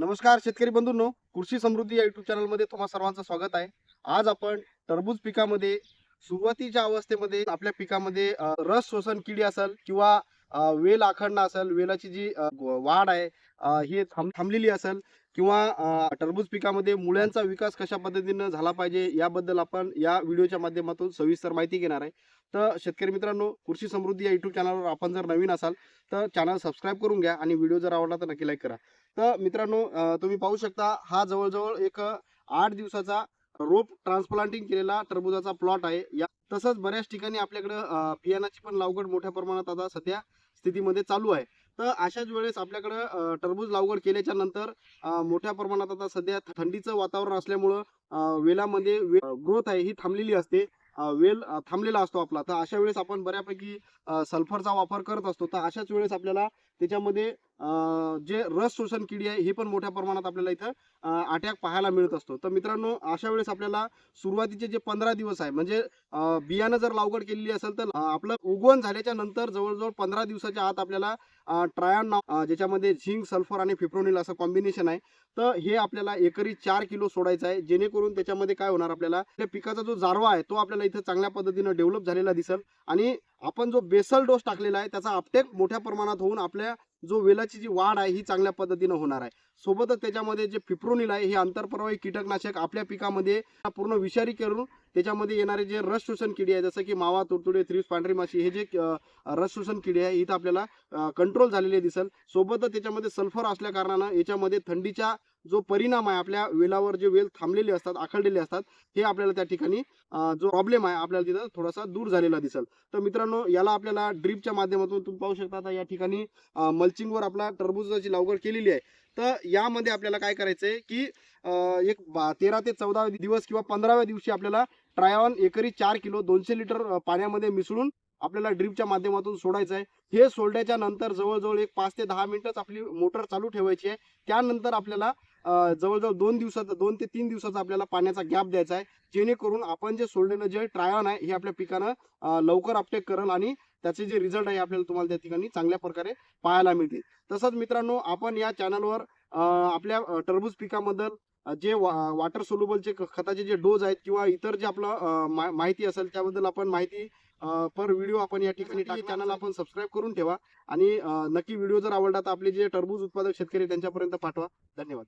नमस्कार शेतकरी बंधूंनो कृषी समृद्धी या युट्यूब चॅनलमध्ये तुम्हा सर्वांचं स्वागत आहे. आज आपण टरबूज पिकामध्ये सुरुवातीच्या अवस्थेमध्ये आपल्या पिकामध्ये रस शोषण किडी असेल किंवा वेल आखडणं असेल वेलाची जी वाढ आहे ही थांब थांबलेली असेल किंवा टरबूज पिकामध्ये मुळ्यांचा विकास कशा पद्धतीनं झाला पाहिजे याबद्दल आपण या व्हिडिओच्या माध्यमातून सविस्तर माहिती घेणार आहे. तर शेतकरी मित्रांनो कृषी समृद्धी या युट्यूब चॅनलवर आपण जर नवीन असाल तर चॅनल सबस्क्राईब करून घ्या आणि व्हिडिओ जर आवडला तर नक्की लाईक करा. तर मित्रांनो तुम्ही पाहू शकता हा जवळजवळ एक आठ दिवसाचा रोप ट्रान्सप्लांटिंग केलेला टरबुजाचा प्लॉट आहे. या तसंच बऱ्याच ठिकाणी आपल्याकडे बियाणाची पण लागवड मोठ्या प्रमाणात आता सध्या स्थितीमध्ये चालू आहे. तर अशाच वेळेस आपल्याकडं टरबूज लागवड केल्याच्यानंतर मोठ्या प्रमाणात आता सध्या थंडीचं वातावरण असल्यामुळं वेलामध्ये वेलामध्ये ग्रोथ आहे ही थांबलेली असते. वेल थांबलेला असतो आपला. तर अशा वेळेस आपण बऱ्यापैकी सल्फरचा वापर करत असतो. तर अशाच वेळेस आपल्याला त्याच्यामध्ये जे रस शोषण किडी आहे ही पण मोठ्या प्रमाणात आपल्याला इथं अटॅक पाहायला मिळत असतो. तर मित्रांनो अशा वेळेस आपल्याला सुरुवातीचे जे पंधरा दिवस आहे म्हणजे बियाणं जर लावगड केलेली असेल तर आपलं उगवण झाल्याच्यानंतर जवळजवळ पंधरा दिवसाच्या आत आपल्याला ट्रायन नाव ज्याच्यामध्ये झिंक सल्फर आणि फिप्रोनिल असं कॉम्बिनेशन आहे तर हे आपल्याला एकरी चार किलो सोडायचं आहे. जेणेकरून त्याच्यामध्ये काय होणार आपल्याला त्या पिकाचा जो जारवा आहे तो आपल्याला इथं चांगल्या पद्धतीनं डेव्हलप झालेला दिसेल. आणि आपण जो बेसल डोस टाकलेला आहे त्याचा अपटेक मोठ्या प्रमाणात होऊन आपल्या जो वेलाची जी वाढ आहे ही चांगल्या पद्धतीनं होणार आहे. सोबतच त्याच्यामध्ये जे पिप्रोनिल आहे हे आंतरप्रवाही कीटकनाशक आपल्या पिकामध्ये पूर्ण विषारी करून त्याच्यामध्ये येणारे जे रस शोषण किडी आहे जसं की मावा तुडतुडे थ्रिप्स पांढरी माशी हे जे रस शोषण किडी आहे इथं आपल्याला कंट्रोल झालेले दिसेल. सोबतच त्याच्यामध्ये सल्फर असल्या कारणानं याच्यामध्ये थंडीच्या जो परिणाम आहे आपल्या वेलावर जे वेल थांबलेले असतात आखडलेले असतात हे आपल्याला त्या ठिकाणी जो प्रॉब्लेम आहे आपल्याला तिथं थोडासा दूर झालेला दिसेल. तर मित्रांनो याला आपल्याला ड्रीपच्या माध्यमातून तुम्ही पाहू शकता या ठिकाणी मल्चिंगवर आपला टरबूजाची लागवड केलेली आहे. तर यामध्ये आपल्याला काय करायचं आहे की एक बा- तेरा ते चौदा दिवस किंवा पंधराव्या दिवशी आपल्याला ट्रायॉन एकरी चार किलो दोनशे लिटर पाण्यामध्ये मिसळून आपल्याला ड्रीपच्या माध्यमातून सोडायचं आहे हे सोडल्याच्या नंतर जवळजवळ एक पाच ते दहा मिनिटच आपली मोटर चालू ठेवायची आहे. त्यानंतर आपल्याला जवळजवळ दोन दिवसाचा दोन ते तीन दिवसाचा आपल्याला पाण्याचा गॅप द्यायचा आहे. जेणेकरून आपण जे सोडलेलं जे ट्रायन आहे हे आपल्या पिकानं लवकर अपटेक करेल आणि त्याचे जे रिझल्ट आहे आपल्याला तुम्हाला त्या ठिकाणी चांगल्या प्रकारे पाहायला मिळतील. तसंच मित्रांनो आपण या चॅनलवर आपल्या टरबूज पिकाबद्दल जे जे वॉटर सोल्युबलचे खताचे जे डोज आहेत किंवा इतर जे आपलं माहिती असेल त्याबद्दल आपण माहिती पर व्हिडिओ आपण या ठिकाणी चॅनल आपण सबस्क्राईब करून ठेवा. आणि नक्की व्हिडिओ जर आवडला तर आपले जे टरबूज उत्पादक शेतकरी त्यांच्यापर्यंत पाठवा. धन्यवाद.